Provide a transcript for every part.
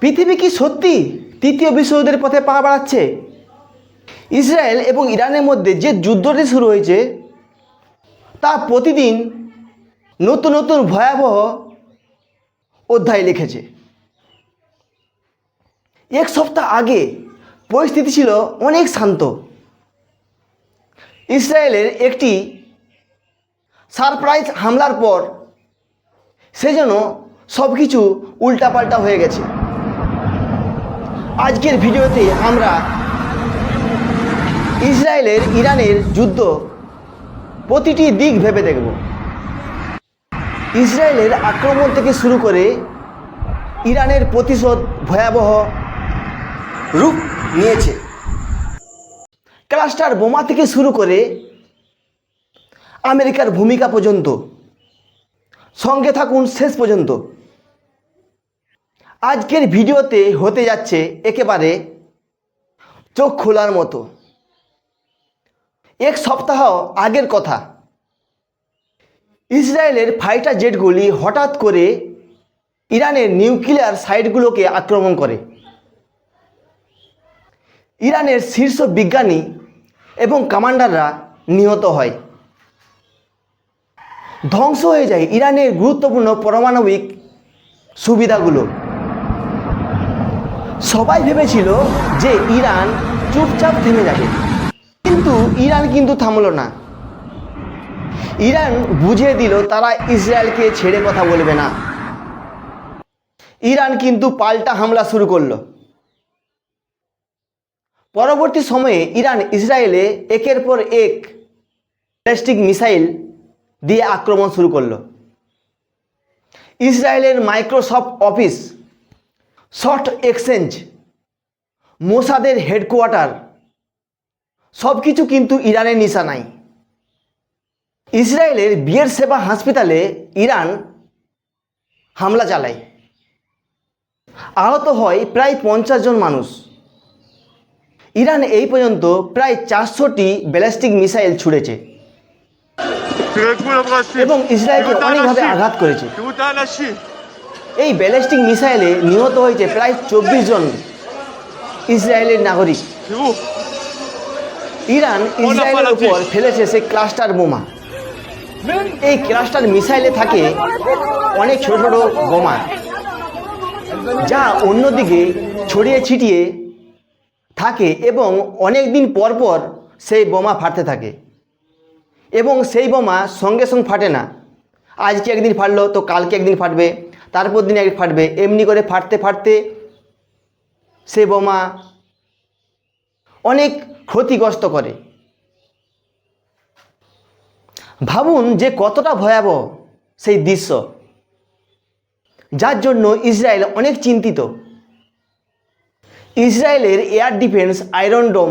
পৃথিবী কি সত্যি তৃতীয় বিশ্বযুদ্ধের পথে পা বাড়াচ্ছে? ইসরায়েল এবং ইরানের মধ্যে যে যুদ্ধটি শুরু হয়েছে, তা প্রতিদিন নতুন নতুন ভয়াবহ অধ্যায় লিখেছে। এক সপ্তাহ আগে পরিস্থিতি ছিল অনেক শান্ত। ইসরায়েলের একটি সারপ্রাইজ হামলার পর সেজন্য সব কিছু উল্টাপাল্টা হয়ে গেছে। আজকের ভিডিওতে আমরা ইসরায়েলের ইরানের যুদ্ধ প্রতিটি দিক ভেবে দেখব। ইসরায়েলের আক্রমণ থেকে শুরু করে ইরানের প্রতিশোধ ভয়াবহ রূপ নিয়েছে। ক্লাস্টার বোমা থেকে শুরু করে আমেরিকার ভূমিকা পর্যন্ত, সঙ্গে থাকুন শেষ পর্যন্ত। আজকের ভিডিওতে হতে যাচ্ছে একেবারে চোখ খোলার মতো। এক সপ্তাহ আগের কথা। ইসরায়েলের ফাইটার জেটগুলি হঠাৎ করে ইরানের নিউক্লিয়ার সাইটগুলোকে আক্রমণ করে। ইরানের শীর্ষ বিজ্ঞানী এবং কমান্ডাররা নিহত হয়। ধ্বংস হয়ে যায় ইরানের গুরুত্বপূর্ণ পারমাণবিক সুবিধাগুলো। সবাই ভেবেছিল যে ইরান চুপচাপ থেমে যাবে। কিন্তু ইরান কিন্তু থামলো না। ইরান বুঝিয়ে দিল, তারা ইসরায়েলকে ছেড়ে কথা বলবে না। ইরান কিন্তু পাল্টা হামলা শুরু করল। পরবর্তী সময়ে ইরান ইসরায়েলে একের পর এক ব্যালিস্টিক মিসাইল দিয়ে আক্রমণ শুরু করল। ইসরায়েলের মাইক্রোসফট অফিস শর্ট এক্সচেঞ্জ মোসাদের হেডকোয়ার্টার সব কিছু কিন্তু ইরানের নিশানায়। ইসরায়েলের বিয়ের সেবা হাসপাতালে ইরান হামলা চালায়। আহত হয় প্রায় পঞ্চাশ জন মানুষ। ইরান এই পর্যন্ত প্রায় চারশোটি ব্যালিস্টিক মিসাইল ছুড়েছে। এবং ইসরায়েলকে অনেকভাবে আঘাত করেছে। এই ব্যালিস্টিক মিসাইলে নিহত হয়েছে প্রায় চব্বিশ জন ইসরায়েলের নাগরিক। ইরান ইসরায়েলের উপর ফেলেছে সে ক্লাস্টার বোমা। এই ক্লাস্টার মিসাইলে থাকে অনেক ছোট ছোট বোমা যা অন্যদিকে ছড়িয়ে ছিটিয়ে থাকে এবং অনেক দিন পরপর সেই বোমা ফাটতে থাকে। এবং সেই বোমা সঙ্গে সঙ্গে ফাটে না। আজকে একদিন ফাটলো তো কালকে একদিন ফাটবে। তারপর দিন একদিন ফাটবে। এমনি করে ফাটতে ফাটতে সে বোমা অনেক ক্ষতিগ্রস্ত করে। ভাবুন যে কতটা ভয়াবহ সেই দৃশ্য। যার জন্য ইসরায়েল অনেক চিন্তিত। ইসরায়েলের এয়ার ডিফেন্স আয়রন ডোম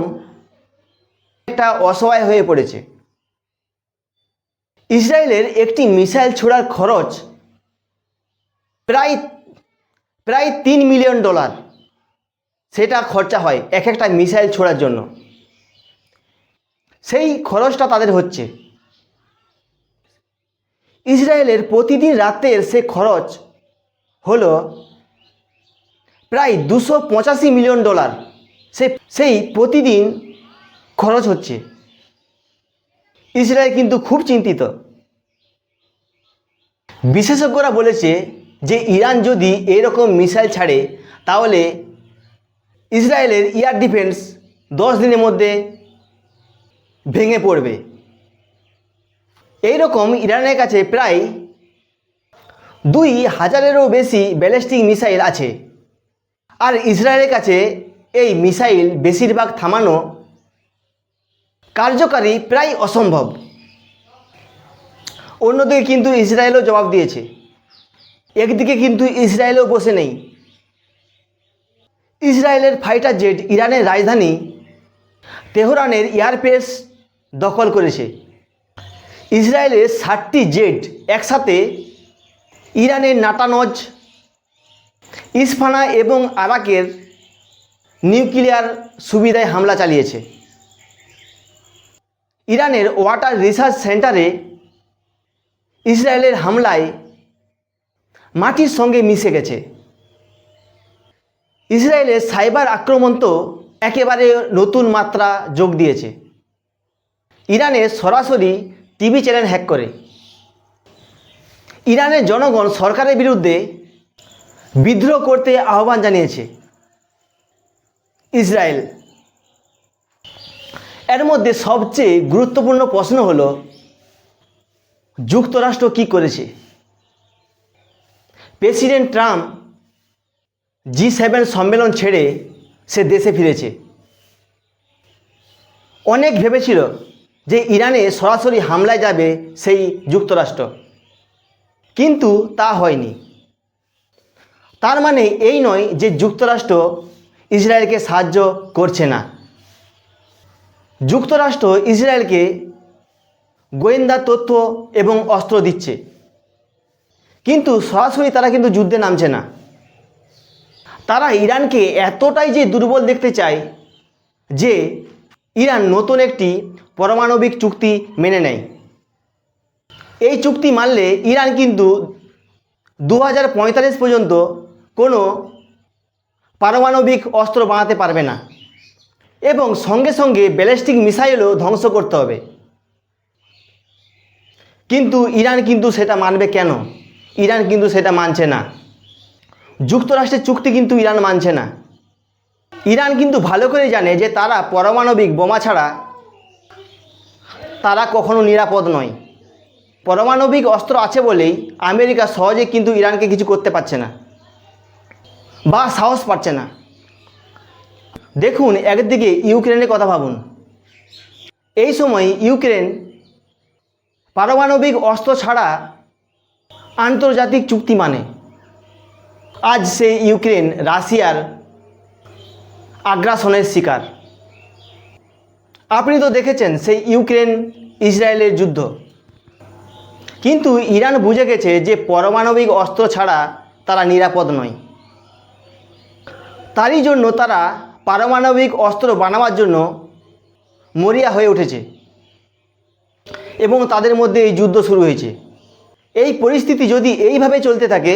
একটা অসহায় হয়ে পড়েছে। ইসরায়েলের একটি মিসাইল ছোড়ার খরচ প্রায় প্রায় তিন মিলিয়ন ডলার সেটা খরচা হয় এক একটা মিসাইল ছোড়ার জন্য। সেই খরচটা তাদের হচ্ছে। ইসরায়েলের প্রতিদিন রাতের সে খরচ হল প্রায় দুশো পঁচাশি মিলিয়ন ডলার। সে, সেই প্রতিদিন খরচ হচ্ছে। ইসরায়েল কিন্তু খুব চিন্তিত। বিশেষজ্ঞরা বলেছে যে ইরান যদি এরকম মিসাইল ছাড়ে, তাহলে ইসরায়েলের এয়ার ডিফেন্স দশ দিনের মধ্যে ভেঙে পড়বে। এই রকম ইরানের কাছে প্রায় দুই হাজারেরও বেশি ব্যালিস্টিক মিসাইল আছে। আর ইসরায়েলের কাছে এই মিসাইল বেশিরভাগ থামানো কার্যকারী প্রায় অসম্ভব। অন্যদিকে কিন্তু ইসরায়েলও জবাব দিয়েছে। একদিকে কিন্তু ইসরায়েলও বসে নেই। ইসরায়েলের ফাইটার জেট ইরানের রাজধানী তেহরানের এয়ারপেস দখল করেছে। ইসরায়েলের ষাটটি জেট একসাথে ইরানের নাটানজ, ইসফানা এবং আরাকের নিউক্লিয়ার সুবিধায় হামলা চালিয়েছে। ইরানের ওয়াটার রিসার্চ সেন্টারে ইসরায়েলের হামলায় মাটির সঙ্গে মিশে গেছে। ইসরায়েলের সাইবার আক্রমণ তো একেবারে নতুন মাত্রা যোগ দিয়েছে। ইরানে সরাসরি টিভি চ্যানেল হ্যাক করে। ইরানের জনগণ সরকারের বিরুদ্ধে বিদ্রোহ করতে আহ্বান জানিয়েছে। ইসরায়েল। এর মধ্যে সবচেয়ে গুরুত্বপূর্ণ প্রশ্ন হলো, যুক্তরাষ্ট্র কি করেছে? প্রেসিডেন্ট ট্রাম্প জি সেভেন সম্মেলন ছেড়ে সে দেশে ফিরেছে। অনেক ভেবেছিল যে ইরানে সরাসরি হামলায় যাবে সেই যুক্তরাষ্ট্র। কিন্তু তা হয়নি। তার মানে এই নয় যে যুক্তরাষ্ট্র ইসরায়েলকে সাহায্য করছে না। যুক্তরাষ্ট্র ইসরায়েলকে গোয়েন্দা তথ্য এবং অস্ত্র দিচ্ছে। কিন্তু সরাসরি তারা কিন্তু যুদ্ধে নামছে না। তারা ইরানকে এতটাই যে দুর্বল দেখতে চায় যে ইরান নতুন একটি পারমাণবিক চুক্তি মেনে নেয়। এই চুক্তি মানলে ইরান কিন্তু দু হাজার পঁয়তাল্লিশ পর্যন্ত কোনো পারমাণবিক অস্ত্র বানাতে পারবে না এবং সঙ্গে সঙ্গে ব্যালিস্টিক মিসাইলও ধ্বংস করতে হবে। কিন্তু ইরান কিন্তু সেটা মানবে কেন? ইরান কিন্তু সেটা মানছে না। যুক্তরাষ্ট্রের চুক্তি কিন্তু ইরান মানছে না। ইরান কিন্তু ভালো করে জানে যে তারা পারমাণবিক বোমা ছাড়া তারা কখনো নিরাপদ নয়। পারমাণবিক অস্ত্র আছে বলেই আমেরিকা সহজে কিন্তু ইরানকে কিছু করতে পারছে না বা সাহস পাচ্ছে না। দেখুন, একদিকে ইউক্রেনের কথা ভাবুন। এই সময় ইউক্রেন পারমাণবিক অস্ত্র ছাড়া আন্তর্জাতিক চুক্তি মানে। আজ সে ইউক্রেন, রাশিয়ার আগ্রাসনের শিকার। আপনি তো দেখেছেন সেই ইউক্রেন, ইসরায়েলের যুদ্ধ। কিন্তু ইরান বুঝে গেছে যে পারমাণবিক অস্ত্র ছাড়া তারা নিরাপদ নয়। তারই জন্য তারা পারমাণবিক অস্ত্র বানাবার জন্য মরিয়া হয়ে উঠেছে। এবং তাদের মধ্যে এই যুদ্ধ শুরু হয়েছে। এই পরিস্থিতি যদি এইভাবে চলতে থাকে,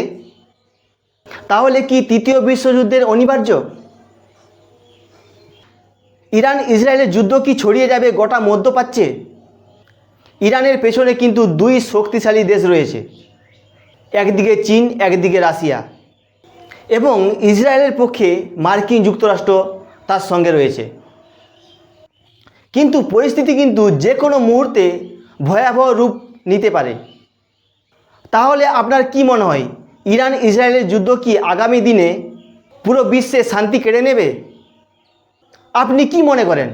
তাহলে কি তৃতীয় বিশ্বযুদ্ধের অনিবার্য? ইরান ইসরায়েলের যুদ্ধ কি ছড়িয়ে যাবে গোটা মধ্যপ্রাচ্যে? ইরানের পেছনে কিন্তু দুই শক্তিশালী দেশ রয়েছে, একদিকে চীন, একদিকে রাশিয়া। এবং ইসরায়েলের পক্ষে মার্কিন যুক্তরাষ্ট্র তার সঙ্গে রয়েছে। কিন্তু পরিস্থিতি কিন্তু যে কোনো মুহূর্তে ভয়াবহ রূপ নিতে পারে। তাহলে আপনার কি মনে হয়? ইরান, ইসরায়েলের যুদ্ধ কি আগামী দিনে পুরো বিশ্বে শান্তি কেড়ে নেবে? আপনি কি মনে করেন?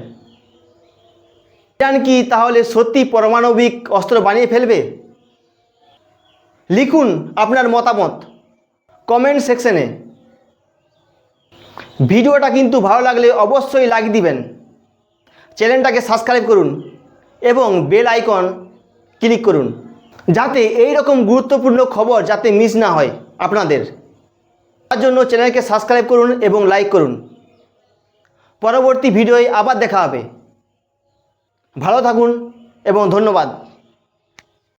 ইরান কি তাহলে সত্যি পারমাণবিক অস্ত্র বানিয়ে ফেলবে? লিখুন আপনার মতামত কমেন্ট সেকশনে। ভিডিওটা কিন্তু ভালো লাগলে অবশ্যই লাইক দিবেন। চ্যানেলটাকে সাবস্ক্রাইব করুন এবং বেল আইকন ক্লিক করুন। যাতে এই রকম গুরুত্বপূর্ণ খবর যাতে মিস না হয় আপনাদের। তার জন্য চ্যানেলকে সাবস্ক্রাইব করুন এবং লাইক করুন। পরবর্তী ভিডিওয় আবার দেখা হবে। ভালো থাকুন এবং ধন্যবাদ।